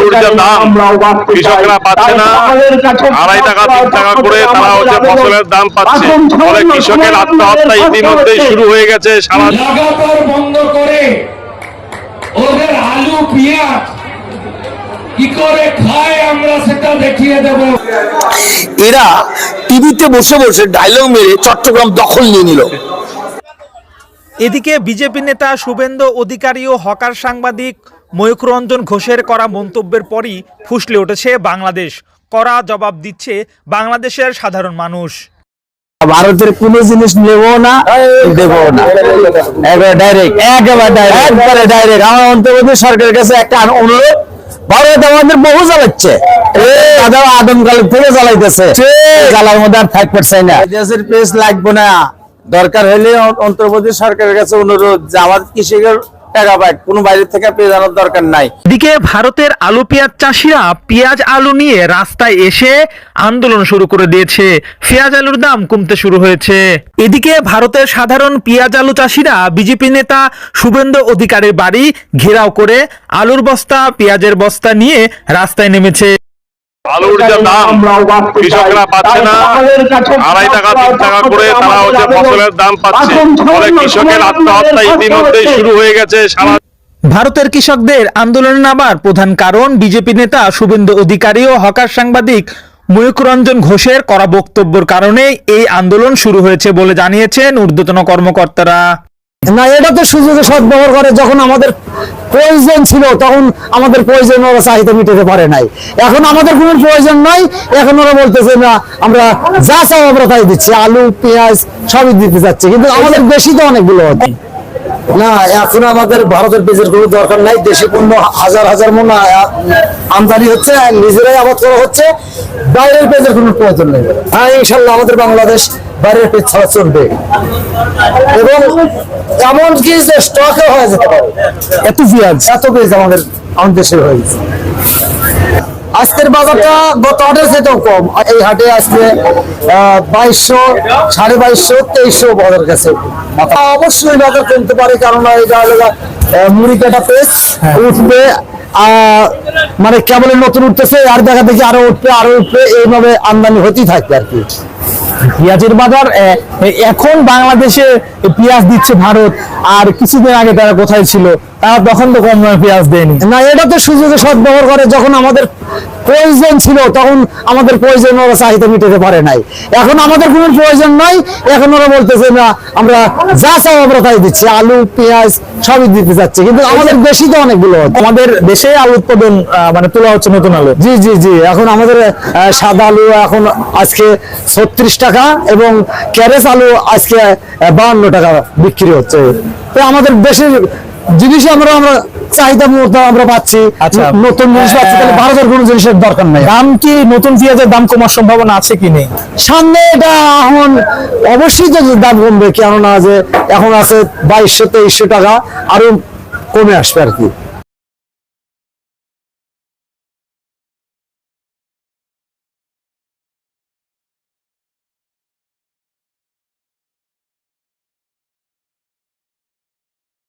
আলুর যে দাম। কৃষকরা পাচ্ছে না। আড়াই টাকা তিন টাকা করে তারা হচ্ছে ফসলের দাম পাচ্ছে। ফলে কৃষকের আত্মহত্যা ইতিমধ্যেই শুরু হয়ে গেছে সারা বন্ধ করে ওদের আলু পেঁয়াজ কি করে খায় আমরা সেটা দেখিয়ে দেব। এরা টিভিতে বসে বসে ডায়লগ মেরে চট্টগ্রাম দখল নিয়ে নিল। এদিকে বিজেপি নেতা শুভেন্দু অধিকারী ও হকার সাংবাদিক ময়ূখ রঞ্জন ঘোষের করা মন্তব্যের পরই ফুসলে উঠেছে বাংলাদেশ। কড়া জবাব দিচ্ছে বাংলাদেশের সাধারণ মানুষ। ভারতের কোন জিনিস নেব না দেব না। একবার ডাইরেক্ট একেবারে ডাইরেক্ট একবারে ডাইরেক্ট আমার অন্তর্বর্তী সরকারের কাছে একটা অনুরোধ ভারত আমাদের বহু জ্বালাচ্ছে। আদমকাল থেকে জ্বালাইতেছে। জ্বালার মধ্যে আর থাকতে চাই না। দেশের পেস লাগবে না। দরকার হলে অন্তর্বর্তী সরকারের কাছে অনুরোধ যে আমার কৃষকের রাস্তায় এসে আন্দোলন শুরু করে দিয়েছে। আলুর দাম কমতে শুরু হয়েছে। এদিকে ভারতের সাধারণ পেঁয়াজ আলু চাষিরা বিজেপি নেতা শুভেন্দু অধিকারীর বাড়ি ঘেরাও করে আলুর বস্তা, পেঁয়াজের বস্তা নিয়ে রাস্তায় নেমেছে। আলুর যে দাম কৃষকরা পাচ্ছে না। আড়াই টাকা তিন টাকা করে তারা হচ্ছে ফসলের দাম পাচ্ছে। ফলে কৃষকের আত্মহত্যা ইতিমধ্যেই শুরু হয়ে গেছে। সারা ভারতের কৃষকদের আন্দোলনে নামার প্রধান কারণ বিজেপি নেতা শুভেন্দু অধিকারী ও হকার সাংবাদিক ময়ূক রঞ্জন ঘোষের করা বক্তব্যের কারণে এই আন্দোলন শুরু হয়েছে বলে জানিয়েছেন ঊর্ধ্বতন কর্মকর্তারা। না, এটা তো সুযোগে সদ্ব্যবহার করে, যখন আমাদের প্রয়োজন ছিল, তখন আমাদের প্রয়োজন ওরা চাহিদা মিটাতে পারে নাই। এখন আমাদের কোনো প্রয়োজন নাই, এখন ওরা বলতেছে, না, আমরা যা চাও আমরা তাই দিচ্ছি। আলু, পেঁয়াজ, সবই দিতে যাচ্ছে, কিন্তু আমাদের বেশি তো অনেকগুলো হচ্ছে না, এখন আমাদের ভারতের পেঁয়াজের কোনো দরকার নাই, দেশে পণ্য হাজার হাজার মন আমদানি হচ্ছে, নিজেরাই আবাদ করা হচ্ছে। বাইরের পেজের কোনো প্রয়োজন নেই। হ্যাঁ ইনশাল্লাহ আমাদের বাংলাদেশ বাইরের পেজ ছাড়া চলবে। এবং এমনকি যে স্টকে হয়ে যেতে পারে। এত পেঁয়াজ। এত পেঁয়াজ আমাদের আমাদের দেশে হয়েছে আজকের বাজারটা গত হাটের থেকেও কম এই হাটে আজকে বাইশশো সাড়ে বাইশশো তেইশশো বাজার কাছে অবশ্যই বাজার কমতে পারে কারণ এটা হলো মুড়ি কাটা পেস উঠবে আহ, মানে কেবল নতুন উঠতেছে, আর দেখা দেখি আরও উঠবে আরও উঠবে, এইভাবে আমদানি হতেই থাকবে আর কি। পেঁয়াজের বাজার এখন বাংলাদেশে পেঁয়াজ দিচ্ছে ভারত, আর কিছুদিন আগে তারা কোথায় ছিল? তখন তো কম পেঁয়াজ দেয়নি। না এটা তো সুযোগে সদ্ব্যবহার করে যখন আমাদের প্রয়োজন ছিল তখন আমাদের প্রয়োজন ওরা চাহিদা মিটাতে পারে নাই। এখন আমাদের কোনো প্রয়োজন নাই এখন ওরা বলতেছে না আমরা যা চাও আমরা তাই দিচ্ছি। আলু পেঁয়াজ সবই দিতে যাচ্ছে কিন্তু আমাদের বেশি তো অনেকগুলো আমাদের দেশে আলু উৎপাদন মানে তোলা হচ্ছে নতুন আলু। জি জি জি। এখন আমাদের সাদা আলু এখন আজকে ছত্রিশ টাকা এবং ক্যারেস আলু আজকে বাহান্ন টাকা বিক্রি হচ্ছে। তো আমাদের দেশের জিনিস আমরা আমরা চাহিদা মতো আমরা পাচ্ছি। আচ্ছা। নতুন জিনিস পাচ্ছি তাহলে ভারতের কোনো জিনিসের দরকার নাই। দাম কি নতুন পেঁয়াজের দাম কমার সম্ভাবনা আছে কি নেই? সামনে এটা এখন অবশ্যই তো দাম কমবে কেননা যে এখন আছে বাইশশো তেইশশো টাকা আরও কমে আসবে আর কি।